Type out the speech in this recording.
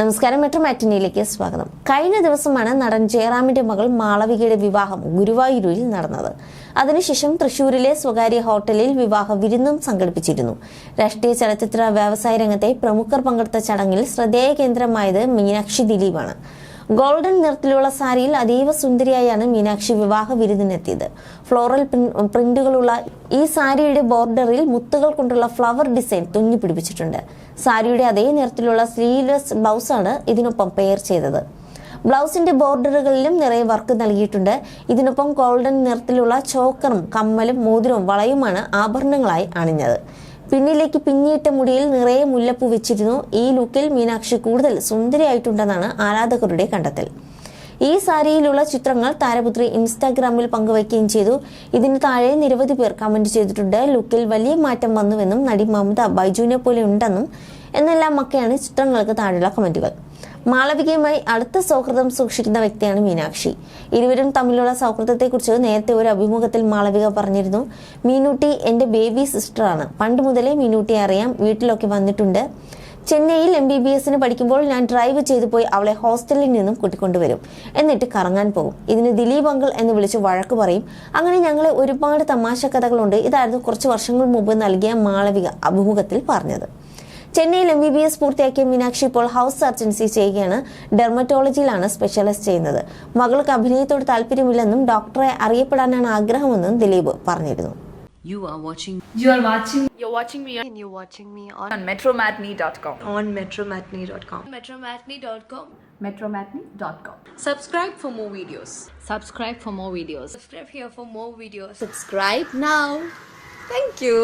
നമസ്കാരം മെട്രോ മാറ്റിനിയിലേക്ക് സ്വാഗതം. കഴിഞ്ഞ ദിവസമാണ് നടൻ ജയറാമിന്റെ മകൾ മാളവികയുടെ വിവാഹം ഗുരുവായൂരിൽ നടന്നത്. അതിനുശേഷം തൃശൂരിലെ സ്വകാര്യ ഹോട്ടലിൽ വിവാഹ വിരുന്നും സംഘടിപ്പിച്ചിരുന്നു. രാഷ്ട്രീയ ചലച്ചിത്ര വ്യവസായ രംഗത്തെ പ്രമുഖർ പങ്കെടുത്ത ചടങ്ങിൽ ശ്രദ്ധേയ കേന്ദ്രമായത് മീനാക്ഷി ദിലീപാണ്. ഗോൾഡൻ നിറത്തിലുള്ള സാരിയിൽ അതീവ സുന്ദരിയായാണ് മീനാക്ഷി വിവാഹ വിരുന്നിനെത്തിയത്. ഫ്ലോറൽ പ്രിന്റുകളുള്ള ഈ സാരിയുടെ ബോർഡറിൽ മുത്തുകൾ കൊണ്ടുള്ള ഫ്ലവർ ഡിസൈൻ തുന്നി പിടിപ്പിച്ചിട്ടുണ്ട്. സാരിയുടെ അതേ നിറത്തിലുള്ള സ്ലീവ്ലെസ് ബ്ലൗസാണ് ഇതിനൊപ്പം പെയർ ചെയ്തത്. ബ്ലൗസിന്റെ ബോർഡറുകളിലും നിറയെ വർക്ക് നൽകിയിട്ടുണ്ട്. ഇതിനൊപ്പം ഗോൾഡൻ നിറത്തിലുള്ള ചോക്കറും കമ്മലും മോതിരവും വളയുമാണ് ആഭരണങ്ങളായി അണിഞ്ഞത്. പിന്നിലേക്ക് പിന്നിയിട്ട മുടിയിൽ നിറയെ മുല്ലപ്പൂ വെച്ചിരുന്നു. ഈ ലുക്കിൽ മീനാക്ഷി കൂടുതൽ സുന്ദരിയായിട്ടുണ്ടെന്നാണ് ആരാധകരുടെ കണ്ടെത്തൽ. ഈ സാരിയിലുള്ള ചിത്രങ്ങൾ താരപുത്രി ഇൻസ്റ്റാഗ്രാമിൽ പങ്കുവയ്ക്കുകയും ചെയ്തു. ഇതിന് താഴെ നിരവധി പേർ കമന്റ് ചെയ്തിട്ടുണ്ട്. ലുക്കിൽ വലിയ മാറ്റം വന്നുവെന്നും നടി മമത ബൈജുവിനെ പോലെ ഉണ്ടെന്നും എന്നെല്ലാം ഒക്കെയാണ് ചിത്രങ്ങൾക്ക് താഴെയുള്ള കമന്റുകൾ. മാളവികയുമായി അടുത്ത സൗഹൃദം സൂക്ഷിക്കുന്ന വ്യക്തിയാണ് മീനാക്ഷി. ഇരുവരും തമ്മിലുള്ള സൗഹൃദത്തെക്കുറിച്ച് നേരത്തെ ഒരു അഭിമുഖത്തിൽ മാളവിക പറഞ്ഞിരുന്നു. മീനൂട്ടി എന്റെ ബേബി സിസ്റ്ററാണ് പണ്ട് മുതലേ മീനൂട്ടിയെ അറിയാം. വീട്ടിലൊക്കെ വന്നിട്ടുണ്ട്. ചെന്നൈയിൽ എം ബി ബി എസിന് പഠിക്കുമ്പോൾ ഞാൻ ഡ്രൈവ് ചെയ്തു പോയി അവളെ ഹോസ്റ്റലിൽ നിന്നും കൂട്ടിക്കൊണ്ടുവരും. എന്നിട്ട് കറങ്ങാൻ പോകും. ഇതിന് ദിലീപ് അങ്കിൾ എന്ന് വിളിച്ച് വഴക്ക് പറയും. അങ്ങനെ ഞങ്ങളെ ഒരുപാട് തമാശ കഥകളുണ്ട്. ഇതായിരുന്നു കുറച്ച് വർഷങ്ങൾ മുമ്പ് നൽകിയ മാളവിക അഭിമുഖത്തിൽ പറഞ്ഞത്. ചെന്നൈയിൽ എം ബി ബി എസ് പൂർത്തിയാക്കിയ മീനാക്ഷി ഇപ്പോൾ ഹൗസ് സർജൻസി ചെയ്യുകയാണ് ഡെർമറ്റോളജിയിലാണ് സ്പെഷ്യലൈസ് ചെയ്യുന്നത് മകൾക്ക് അഭിനയത്തോട് താല്പര്യമില്ലെന്നും ഡോക്ടറെ അറിയപ്പെടാനാണ് ആഗ്രഹമെന്നും ദിലീപ് പറഞ്ഞിരുന്നു You are watching You are watching You're watching me and you're watching me on, on metromatney.com. on metromatney.com. metromatney.com. Metromatney.com. Subscribe for more videos. subscribe for more videos. Subscribe here for more videos. Subscribe now. Thank you.